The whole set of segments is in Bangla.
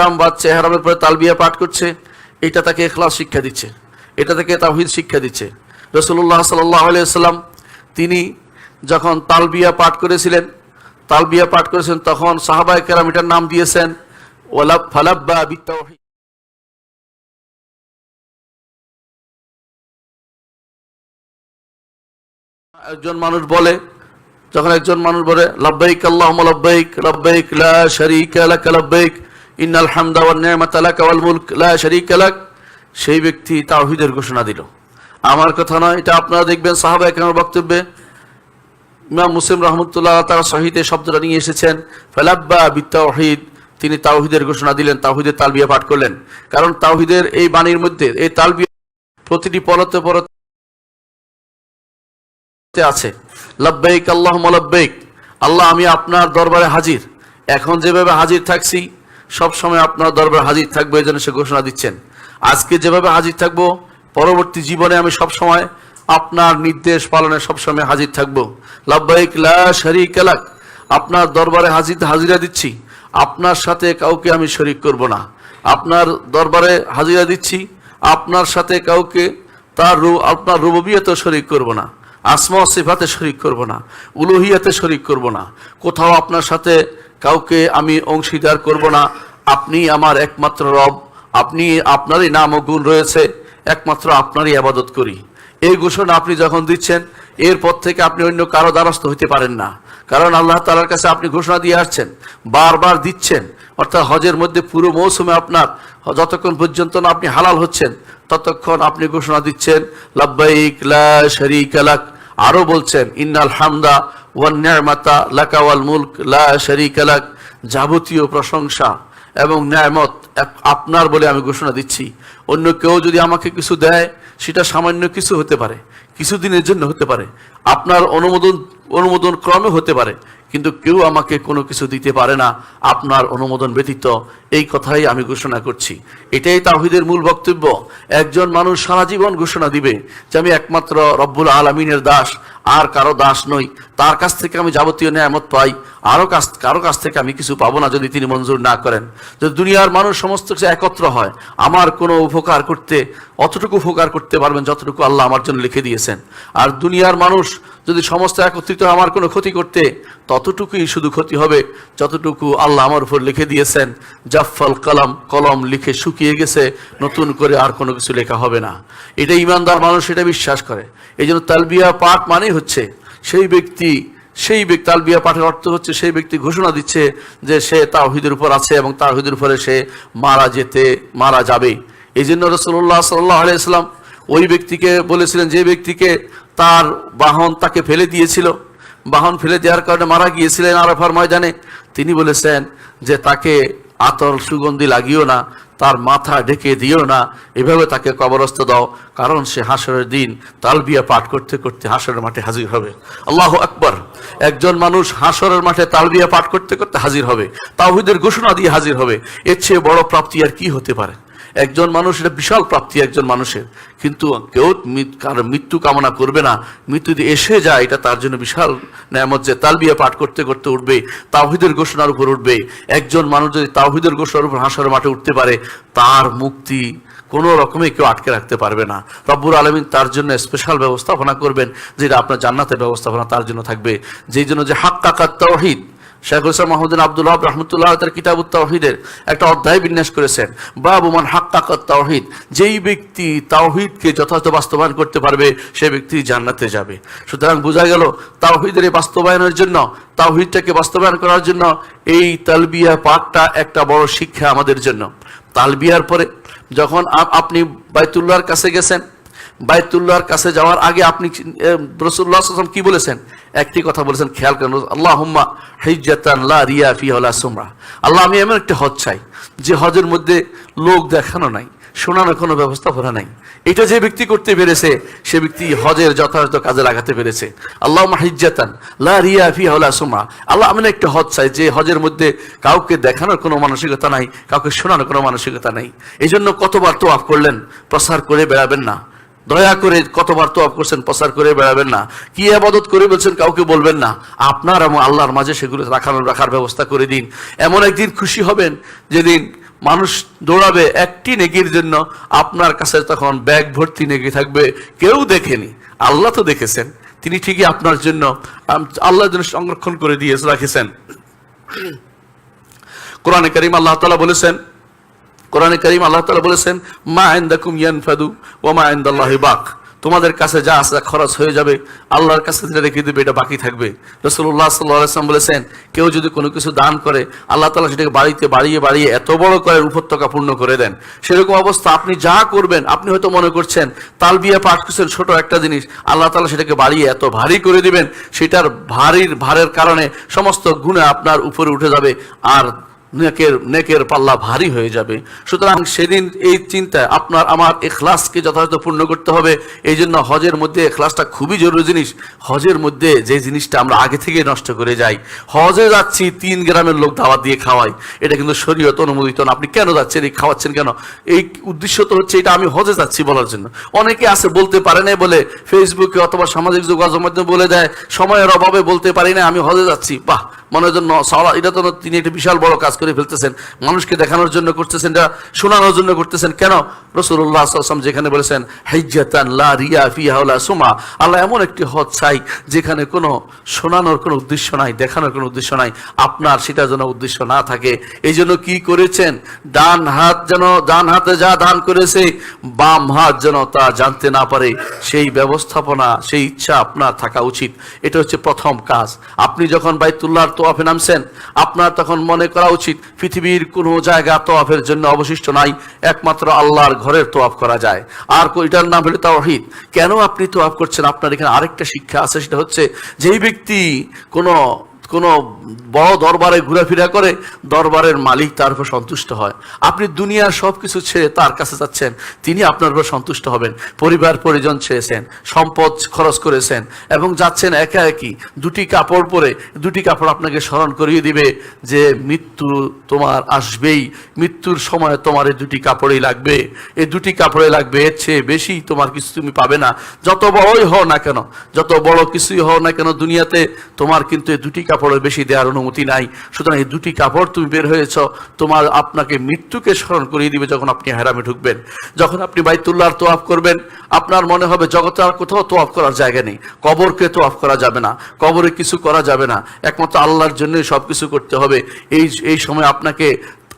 এহরাম বাঁধছে এহরামের পরে তালবিয়া পাঠ করছে, এটা তাকে এখলাস শিক্ষা দিচ্ছে, এটা তাকে তাহিদ শিক্ষা দিচ্ছে। রসুল্লাহ সাল্লাহ আলিয়াল্লাম তিনি যখন তালবিয়া পাঠ করেছিলেন, তালবিয়া পাঠ করেছেন, তখন সাহাবায় কেরাম এটার নাম দিয়েছেন, ওয়ালাব, ফালাব্বা বিত্তাওহীদ। একজন মানুষ বলে, যখন একজন মানুষ বলে, লব্বাইক আল্লাহুম্মা লব্বাইক লব্বাইক লা শারীকা লাক লব্বাইক ইন্নাল হামদা ওয়ান নি'মাতা লাক ওয়াল মুলক, লা শারীকা লাক। সেই ব্যক্তি তাওহীদের ঘোষণা দিল। আমার কথা নয়, এটা আপনারা দেখবেন সাহাবা একরামের বক্তব্যে। ইমাম মুসলিম রহমতুল্লাহ তারা সহিতে শব্দটা নিয়ে এসেছেন, ফেলাব্বা বিত্তাওহিদ তিনি তাওহিদের ঘোষণা দিলেন, তাওহিদের তালবিয়া পাঠ করলেন। কারণ তাওহিদের এই বাণীর মধ্যে, এই তালবিয়া প্রতিটি পরতে পরতে আছে। লব্বাইক আল্লাহ লব্বাইক। আল্লাহ, আমি আপনার দরবারে হাজির। এখন যেভাবে হাজির থাকছি সব সময় আপনার দরবারে হাজির থাকব, এই জন্য সে ঘোষণা দিচ্ছেন। আজকে যেভাবে হাজির থাকব, পরবর্তী জীবনে আমি সব সময় আপনার নির্দেশ পালনে সবসময় হাজির থাকব। লব্বাইক, লা শরীক লাক। আপনার দরবারে হাজির, হাজিরা দিচ্ছি। আপনার সাথে কাউকে আমি শরিক করব না। আপনার দরবারে হাজিরা দিচ্ছি। আপনার সাথে কাউকে তার রু, আপনার রুববিয়তে শরিক করব না। আসমা সিফাতে শরিক করব না। উলুহিয়াতে শরিক করব না। কোথাও আপনার সাথে কাউকে আমি অংশীদার করব না। আপনি আমার একমাত্র রব। আপনি আপনারই নাম ও গুণ রয়েছে। একমাত্র আপনারই আবাদত করি। এই ঘোষণা আপনি যখন দিচ্ছেন এরপর থেকে আপনি অন্য কারও দ্বারস্থ হইতে পারেন না। কারণ আল্লাহ তালার কাছে আপনি ঘোষণা দিয়ে আসছেন, বারবার দিচ্ছেন। অর্থাৎ হজের মধ্যে পুরো মৌসুমে আপনার যতক্ষণ পর্যন্ত না আপনি হালাল হচ্ছেন, ততক্ষণ আপনি ঘোষণা দিচ্ছেন, লাব্বাইক লা শরীক লাক। আরও বলছেন, ইন্নাল হামদা ওয়ান নি'মাতা লাকা ওয়াল মুলক, লা যাবতীয় প্রশংসা এবং ন্যায়মত আপনার বলে আমি ঘোষণা দিচ্ছি। অন্য কেউ যদি আমাকে কিছু দেয়, সেটা সামান্য কিছু হতে পারে কিছুদিনের জন্য হতে পারে। আপনার অনুমোদন অনুমোদন ক্রমে হতে পারে, কিন্তু কেউ আমাকে কোনো কিছু দিতে পারে না। আপনার অনুমোদন ব্যতীত এই কথাই আমি ঘোষণা করছি। এটাই তাহিদের মূল বক্তব্য। একজন মানুষ সারা জীবন ঘোষণা দিবে যে আমি একমাত্র রব্বুল আলমিনের দাস আর কারও দাস নই। তার কাছ থেকে আমি যাবতীয় নিয়ামত পাই। আরও কাছ, কারও কাছ থেকে আমি কিছু পাবো না যদি তিনি মঞ্জুর না করেন। যদি দুনিয়ার মানুষ সমস্ত কিছু একত্র হয়, আমার কোনো উপকার করতে, অতটুকু উপকার করতে পারবেন যতটুকু আল্লাহ আমার জন্য লিখে দিয়েছেন। আর দুনিয়ার মানুষ যদি সমস্ত একত্রিত আমার কোনো ক্ষতি করতে, ততটুকুই শুধু ক্ষতি হবে যতটুকু আল্লাহ আমার উপর লিখে দিয়েছেন। জাফল কলম কলম লিখে শুকিয়ে গেছে, নতুন করে আর কোনো কিছু লেখা হবে না। এটা ইমানদার মানুষ এটা বিশ্বাস করে। এই জন্য তালবিয়া পাঠ মানেই হচ্ছে, সেই ব্যক্তি সেই ব্যক্তি, তালবিয়া পাঠের অর্থ হচ্ছে সেই ব্যক্তি ঘোষণা দিচ্ছে যে সে তাহিদের উপর আছে এবং তাহিদের উপরে সে মারা যেতে, মারা যাবে। এই জন্য রসল্লাহ সাল্লাহ আলাইসাল্লাম ওই ব্যক্তিকে বলেছিলেন, যে ব্যক্তিকে তার বাহন তাকে ফেলে দিয়েছিল, বাহন ফেলে দেওয়ার কারণে মারা গিয়েছিলেন আরাফার ময়দানে। তিনি বলেছেন যে তাকে আতর সুগন্ধি লাগিও না, তার মাথা ঢেকে দিও না। এভাবে তাকে কবরস্থ দাও, কারণ সে হাসরের দিন তালবিয়া পাঠ করতে করতে হাসরের মাঠে হাজির হবে। আল্লাহ আকবর। একজন মানুষ হাসরের মাঠে তালবিয়া পাঠ করতে করতে হাজির হবে, তাওহিদের ঘোষণা দিয়ে হাজির হবে। এর চেয়ে বড় প্রাপ্তি আর কি হতে পারে? একজন মানুষ এটা বিশাল প্রাপ্তি একজন মানুষের। কিন্তু কেউ কারও মৃত্যু কামনা করবে না। মৃত্যু যদি এসে যায়, এটা তার জন্য বিশাল নেয়ামত যে তালবিয়া পাঠ করতে করতে উঠবে, তাওহিদের ঘোষণার উপর উঠবে। একজন মানুষ যদি তাওহিদের ঘোষণার উপর হাসার মাঠে উঠতে পারে, তার মুক্তি কোনো রকমে কেউ আটকে রাখতে পারবে না। রব্বুর আলমিন তার জন্য স্পেশাল ব্যবস্থাপনা করবেন, যেটা আপনার জান্নাতের ব্যবস্থাপনা তার জন্য থাকবে। যেই জন্য যে হাক্কাকাত তাওহিদ শেখুল ইসলাম মাহমুদিন আব্দুল্লাহ রহমতুল্লাহ তার কিতাব তাওহিদের একটা অধ্যায় বিন্যাস করেছেন। বাবুমান হাক্কাকাত তাওহিদ। যেই ব্যক্তি তাওহিদকে যথাযথ বাস্তবায়ন করতে পারবে, সে ব্যক্তি জান্নাতে যাবে। সুতরাং বোঝা গেল, তাওহিদের এই বাস্তবায়নের জন্য, তাওহিদটাকে বাস্তবায়ন করার জন্য এই তালবিয়া পাঠটা একটা বড় শিক্ষা আমাদের জন্য। তালবিয়ার পরে যখন আপ- আপনি বাইতুল্লাহর কাছে গেছেন বাইতুল্লাহর কাছে যাওয়ার আগে আপনি রসুল্লাহ আসলাম কি বলেছেন? একটি কথা বলেছেন, খেয়াল করেন আল্লাহ হুম্মা হিজাতান লা রিয়া ফি হলা সুমরা। আল্লাহ, আমি এমন একটা হজ চাই, যে হজের মধ্যে লোক দেখানো নাই, শোনানোর কোনো ব্যবস্থাপনা নাই। এটা যে ব্যক্তি করতে পেরেছে, সে ব্যক্তি হজের যথাযথ কাজে লাগাতে পেরেছে। আল্লাহ হিজ্জাতান লা রিয়া ফি হলা সুমরা। আল্লাহ, আমি একটা হজ চাই, যে হজের মধ্যে কাউকে দেখানোর কোনো মানসিকতা নাই, কাউকে শোনানোর কোনো মানসিকতা নাই। এই জন্য কতবার তো আফ করলেন, প্রসার করে বেড়াবেন না। দয়া করে কতবার তো করছেন, প্রচার করে বেড়াবেন না। কি আবাদত করে বলছেন কাউকে বলবেন না। আপনার এবং আল্লাহর মাঝে সেগুলো রাখানোর, রাখার ব্যবস্থা করে দিন। এমন একদিন খুশি হবেন যেদিন মানুষ দৌড়াবে একটি নেকির জন্য। আপনার কাছে তখন ব্যাগ ভর্তি নেকি থাকবে। কেউ দেখেনি। আল্লাহ তো দেখেছেন। তিনি ঠিকই আপনার জন্য আল্লাহর জন্য সংরক্ষণ করে দিয়ে রাখেছেন। কোরআনে করিম আল্লাহ তাআলা বলেছেন কোরআনে করিম আল্লাহ তাআলা বলেছেন, মা ইনদাকুম ইয়ানফাদু ও মা ইনদাল্লাহি বাক। তোমাদের কাছে যা তা খরচ হয়ে যাবে, আল্লাহর কাছে যেটা রেখে দেবে, এটা বাকি থাকবে। রসুল্লাহ সাল্লাম বলেছেন, কেউ যদি কোনো কিছু দান করে, আল্লাহ তালা সেটাকে বাড়িতে বাড়িয়ে বাড়িয়ে এত বড় করে উপত্যকা পূর্ণ করে দেন। সেরকম অবস্থা আপনি যা করবেন, আপনি হয়তো মনে করছেন, তালবিয়া পাঠ করছেন ছোট একটা জিনিস, আল্লাহ তালা সেটাকে বাড়িয়ে এত ভারী করে দিবেন, সেটার ভারীর, ভারের কারণে সমস্ত গুণে আপনার উপরে উঠে যাবে। আর নেকের নেকের পাল্লা ভারী হয়ে যাবে। সুতরাং সেদিন এই চিন্তায় আপনার, আমার এখলাসকে যথাযথ পূর্ণ করতে হবে। এই জন্য হজের মধ্যে এখলাসটা খুবই জরুরি জিনিস। হজের মধ্যে যে জিনিসটা আমরা আগে থেকে নষ্ট করে যাই, হজে যাচ্ছি তিন গ্রামের লোক দাওয়াত দিয়ে খাওয়াই। এটা কিন্তু শরীয়ত অনুমোদিত না। আপনি কেন যাচ্ছেন, এই খাওয়াচ্ছেন কেন? এই উদ্দেশ্য তো হচ্ছে এটা আমি হজে যাচ্ছি বলার জন্য। অনেকে আছে বলতে পারে না বলে ফেসবুকে অথবা সামাজিক যোগাযোগ মাধ্যমে বলে দেয়, সময়ের অভাবে বলতে পারি না আমি হজে যাচ্ছি। বাহ জন্য সালা এটা তো তিনি একটা বিশাল বড় কাজ করে ফেলতেছেন, মানুষকে দেখানোর জন্য করতেছেন এটা শোনানোর জন্য করতেছেন কেন? রসুল্লাহ আসলাম যেখানে বলেছেন হাইজাতান লা রিয়া ফিহা ওয়ালা সুমা আল্লাহ এমন একটি হজ চাই যেখানে কোনো শোনানোর কোনো উদ্দেশ্য নাই, দেখানোর কোনো উদ্দেশ্য নাই, আপনার সেটা যেন উদ্দেশ্য না থাকে। এই জন্য কি করেছেন? ডান হাত যেন, ডান হাতে যা দান করেছে, বাম হাত যেন তা জানতে না পারে। সেই ব্যবস্থাপনা, সেই ইচ্ছা আপনার থাকা উচিত। এটা হচ্ছে প্রথম কাজ। আপনি যখন বাইতুল্লাহর তোয়াফে নামছেন, আপনার তখন মনে করা উচিত পৃথিবীর কোনো জায়গা তোয়াফের জন্য অবশিষ্ট নাই, একমাত্র আল্লাহর ঘরের তোয়াফ করা যায়। আর এটার নাম হলো হিত কেন আপনি তোয়াফ করছেন? আপনার এখানে আরেকটা শিক্ষা আছে, সেটা হচ্ছে, যেই ব্যক্তি কোনো কোনো বড় দরবারে ঘোরাফেরা করে, দরবারের মালিক তার উপর সন্তুষ্ট হয়। আপনি দুনিয়ার সব কিছু ছেড়ে তার কাছে যাচ্ছেন, তিনি আপনার উপর সন্তুষ্ট হবেন। পরিবার পরিজন ছেড়েছেন, সম্পদ খরচ করেছেন, এবং যাচ্ছেন একা একই দুটি কাপড় পরে, দুটি কাপড় আপনাকে স্মরণ করিয়ে দিবে যে, মৃত্যু তোমার আসবেই। মৃত্যুর সময় তোমার এই দুটি কাপড়ই লাগবে। এই দুটি কাপড়ে লাগবে, এর চেয়ে বেশি তোমার কিছু তুমি পাবে না। যত বড়ই হও না কেন, যত বড় কিছুই হও না কেন, দুনিয়াতে তোমার কিন্তু এই দুটি কাপড়ের বেশি দেওয়ার অনুমতি নাই। সুতরাং এই দুটি কাপড় তুমি বের হয়েছ, তোমার আপনাকে মৃত্যুকে স্মরণ করিয়ে দিবে যখন আপনি হেরামে ঢুকবেন। যখন আপনি বাইতুল্লাহর তোয়াফ করবেন, আপনার মনে হবে জগতে আর কোথাও তোয়াফ করার জায়গা নেই। কবরকে তোয়াফ করা যাবে না, কবরে কিছু করা যাবে না। একমাত্র আল্লাহর জন্যই সব কিছু করতে হবে। এই এই সময় আপনাকে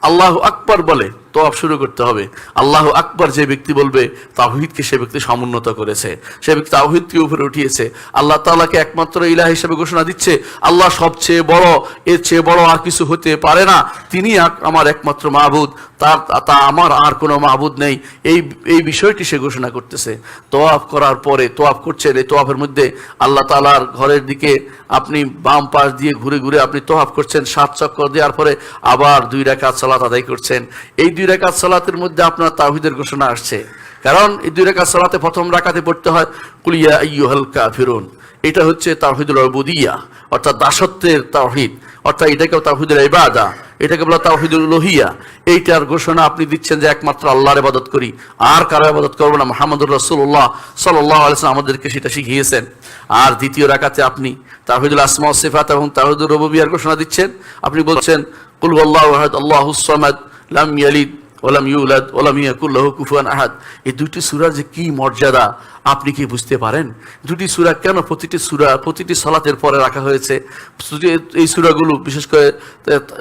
আল্লাহ আকবর বলে তোয়াফ শুরু করতে হবে। আল্লাহ আকবর যে ব্যক্তি বলবে তাহিদকে সে ব্যক্তি সমুন্নত করেছে। সে ব্যক্তি তাহিদকে উপরে উঠিয়েছে। আল্লাহ তালাকে একমাত্র ইলাহ হিসেবে ঘোষণা দিচ্ছে, আল্লাহ সবচেয়ে বড়, এর চেয়ে বড় আর কিছু হতে পারে না। তিনি আমার একমাত্র মাহবুদ। তার, তা আমার আর কোনো মাহবুদ নেই। এই এই বিষয়টি সে ঘোষণা করতেছে। তোয়াফ করার পরে, তোয়াফ করছেন, এই তোয়াফের মধ্যে আল্লাহ তাআলার ঘরের দিকে আপনি বাম পাশ দিয়ে ঘুরে ঘুরে আপনি তোয়াফ করছেন, সাত চক্কর দেওয়ার পরে আবার দুই রাকাত সালাত আদায় করছেন। এই দুই রাকাত সালাতের মধ্যে আপনার তাহিদের ঘোষণা আসছে। কারণ এই দুই রাকাত সালাতে প্রথম রাকাতে পড়তে হয় কুলিয়া হালকা ফিরুন এটা হচ্ছে তাহিদুল অবুদিয়া অর্থাৎ দাসত্বের তাহিদ অর্থাৎ এটাকেও তাহিদুল ইবাদা। এটাকে বলা তাহিদুল লোহিয়া এইটার ঘোষণা আপনি দিচ্ছেন যে একমাত্র আল্লাহর ইবাদত করি। আর কারও ইবাদত করব না। মোহাম্মদুর রসুল্লাহ সাল্লাহ আলাইসালাম আমাদেরকে সেটা শিখিয়েছেন। আর দ্বিতীয় রাখাতে আপনি তাহিদুল আসমা সিফাত এবং তাহিদুল রবুবিয়ার ঘোষণা দিচ্ছেন। আপনি বলছেন কুলবল্লাহ আল্লাহ আল্লাহ সামাদ, লাম ইয়ালিদ। ওলাম ইউলাদ ওলাম ইয়াকুল্লাহ কুফুয়ান আহাদ। এই দুটি সূরার যে কি মর্যাদা, আপনি কি বুঝতে পারেন? দুটি সূরা কেন প্রতিটি সূরা, প্রতিটি সালাতের পরে রাখা হয়েছে? এই সূরাগুলো, বিশেষ করে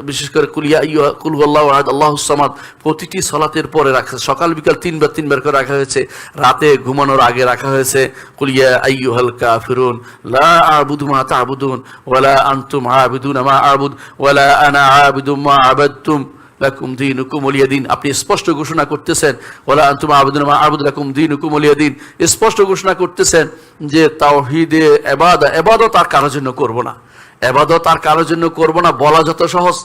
বিশেষ করে কুলিয়া ইয়া কুল আল্লাহ আহাদ আল্লাহ সামাদ, প্রতিটি সালাতের পরে রাখা সকাল, বিকাল তিনবার তিনবার করে রাখা হয়েছে। রাতে ঘুমানোর আগে রাখা হয়েছে। কুলিয়া আইয়ুহাল কাফিরুন, লা আবুদু মা তা'বুদুন, ওয়ালা আনতুম আবিদুন মা আবুদ, ওয়ালা আনা আবিদু মা আবাদতুম। লাকুম দীনুকুম ওলিয়া দিন আপনি স্পষ্ট ঘোষণা করতেছেন, ওলা আনতুম আবেদন মা আবুদ লাকুম দীনুকুম ওলিয়া দিন স্পষ্ট ঘোষণা করতেছেন যে তাওহীদে এবাদত এবাদত আর কারোর জন্য করব না। এবাদত আর কারোর জন্য করব না বলা যত সহজ,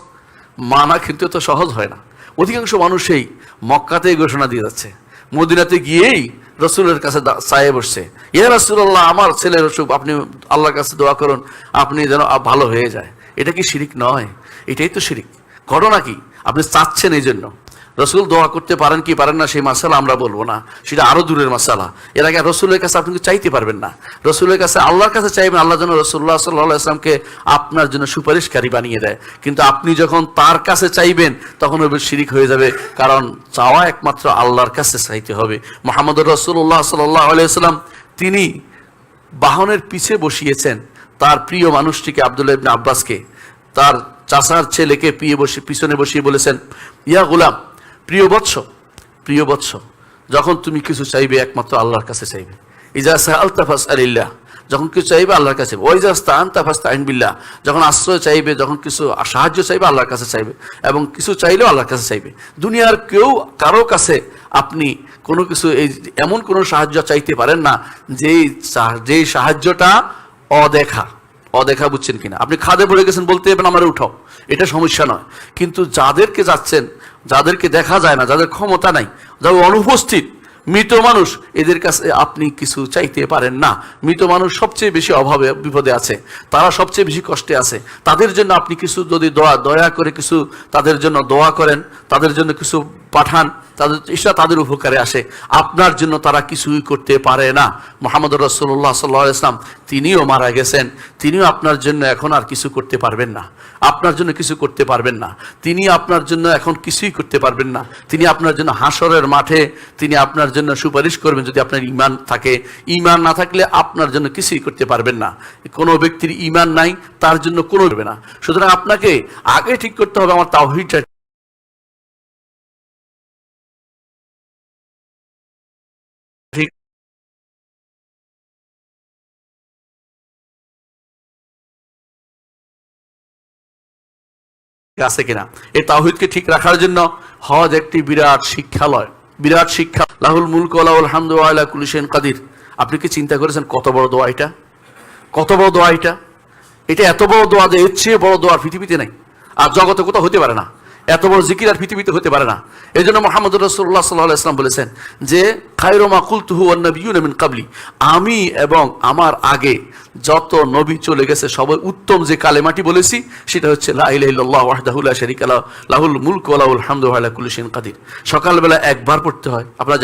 মানা কিন্তু তো সহজ হয় না। অধিকাংশ মানুষই মক্কাতেই ঘোষণা দিয়ে যাচ্ছে। মদিনাতে গিয়েই রসুলের কাছে চায়ে বসছে। ইয়া রসুল্লাহ আমার ছেলের অসুখ, আপনি আল্লাহর কাছে দোয়া করুন, আপনি যেন ভালো হয়ে যায়। এটা কি শিরিক নয়? এটাই তো শিরিক। ঘটনা কি? আপনি চাচ্ছেন এই জন্য। রসুল দোয়া করতে পারেন কি পারেন না, সেই মাসালা আমরা বলব না। সেটা আরও দূরের মাসালা। এর আগে রসুলের কাছে আপনি চাইতে পারবেন না। রসুলের কাছে আল্লাহর কাছে চাইবেন, আল্লাহ যেন রসুল্লাহ সাল্লাহ ইসলামকে আপনার জন্য সুপারিশকারী বানিয়ে দেয়। কিন্তু আপনি যখন তার কাছে চাইবেন, তখন ওই শিরিক হয়ে যাবে। কারণ চাওয়া একমাত্র আল্লাহর কাছে চাইতে হবে। মোহাম্মদ রসুল্লাহ সাল্লাহ আলাইসাল্লাম তিনি বাহনের পিছে বসিয়েছেন তার প্রিয় মানুষটিকে, আব্দুল্লাহ আব্বাসকে। তার চাচার ছেলেকে পিয়ে বসে, পিছনে বসিয়ে বলেছেন, ইয়া গোলাম, প্রিয় বৎস প্রিয় বৎস, যখন তুমি কিছু চাইবে একমাত্র আল্লাহর কাছে চাইবে। ইজা সাহাল তাফাস আলিল্লাহ যখন কিছু চাইবে আল্লাহর কাছে ওইজা স্তান তাফাস তাইন বিল্লাহ, যখন আশ্রয় চাইবে, যখন কিছু সাহায্য চাইবে আল্লাহর কাছে চাইবে এবং কিছু চাইলেও আল্লাহর কাছে চাইবে। দুনিয়ার কেউ, কারও কাছে আপনি কোনো কিছু এই এমন কোনো সাহায্য চাইতে পারেন না, যেই যেই সাহায্যটা অদেখা। অদেখা বুঝছেন কিনা। আপনি খাদে পড়ে গেছেন বলতে যাবেন আমার উঠাও। এটা সমস্যা নয়। কিন্তু যাদেরকে যাচ্ছেন, যাদেরকে দেখা যায় না, যাদের ক্ষমতা নাই, যারা অনুপস্থিত, মৃত মানুষ, এদের কাছে আপনি কিছু চাইতে পারেন না। মৃত মানুষ সবচেয়ে বেশি অভাবে, বিপদে আছে। তারা সবচেয়ে বেশি কষ্টে আছে। তাদের জন্য আপনি কিছু যদি দোয়া, দয়া করে কিছু তাদের জন্য দোয়া করেন, তাদের জন্য কিছু পাঠান, তাদের ঈশা তাদের উপকারে আসে। আপনার জন্য তারা কিছুই করতে পারে না। মোহাম্মদ রসুল্লাহ সাল্লাহ ইসলাম তিনিও মারা গেছেন। তিনিও আপনার জন্য এখন আর কিছু করতে পারবেন না। আপনার জন্য কিছু করতে পারবেন না। তিনি আপনার জন্য এখন কিছুই করতে পারবেন না। তিনি আপনার জন্য হাসরের মাঠে, তিনি আপনার জন্য সুপারিশ করবেন যদি আপনার ইমান থাকে। ইমান না থাকলে আপনার জন্য কিছুই করতে পারবেন না। কোনো ব্যক্তির ইমান নাই, তার জন্য কোনো না। সুতরাং আপনাকে আগে ঠিক করতে হবে, আমার তাওহিদটা আছে কিনা? এই তাহিদকে ঠিক রাখার জন্য হজ একটি বিরাট শিক্ষালয়। বিরাট শিক্ষা। লাহুল মুলক লাহুল হামদু আলা কুলিশেন কাদির। আপনি কি চিন্তা করেছেন কত বড় দোয়া এটা? কত বড় দোয়া এটা? এটা এত বড় দোয়া যে এর চেয়ে বড় দোয়া পৃথিবীতে নেই। আর জগতে কোথাও হতে পারে না। এত বড় জিকির আর পৃথিবীতে হতে পারে না। এই জন্য মোহাম্মদ রসুল্লাহ সাল্লাহ ইসলাম বলেছেন যে খায়রমা কুলতুহু অন্নবিউনমিন কাবলি আমি এবং আমার আগে যত নবী চলে গেছে, সবাই উত্তম যে কালেমাটি বলেছি, সেটা হচ্ছে লাহুল মুলক ওয়া লাহুল হামদু ওয়া আলা কুল্লি কাদির। সকালবেলা একবার পড়তে হয়। আপনারা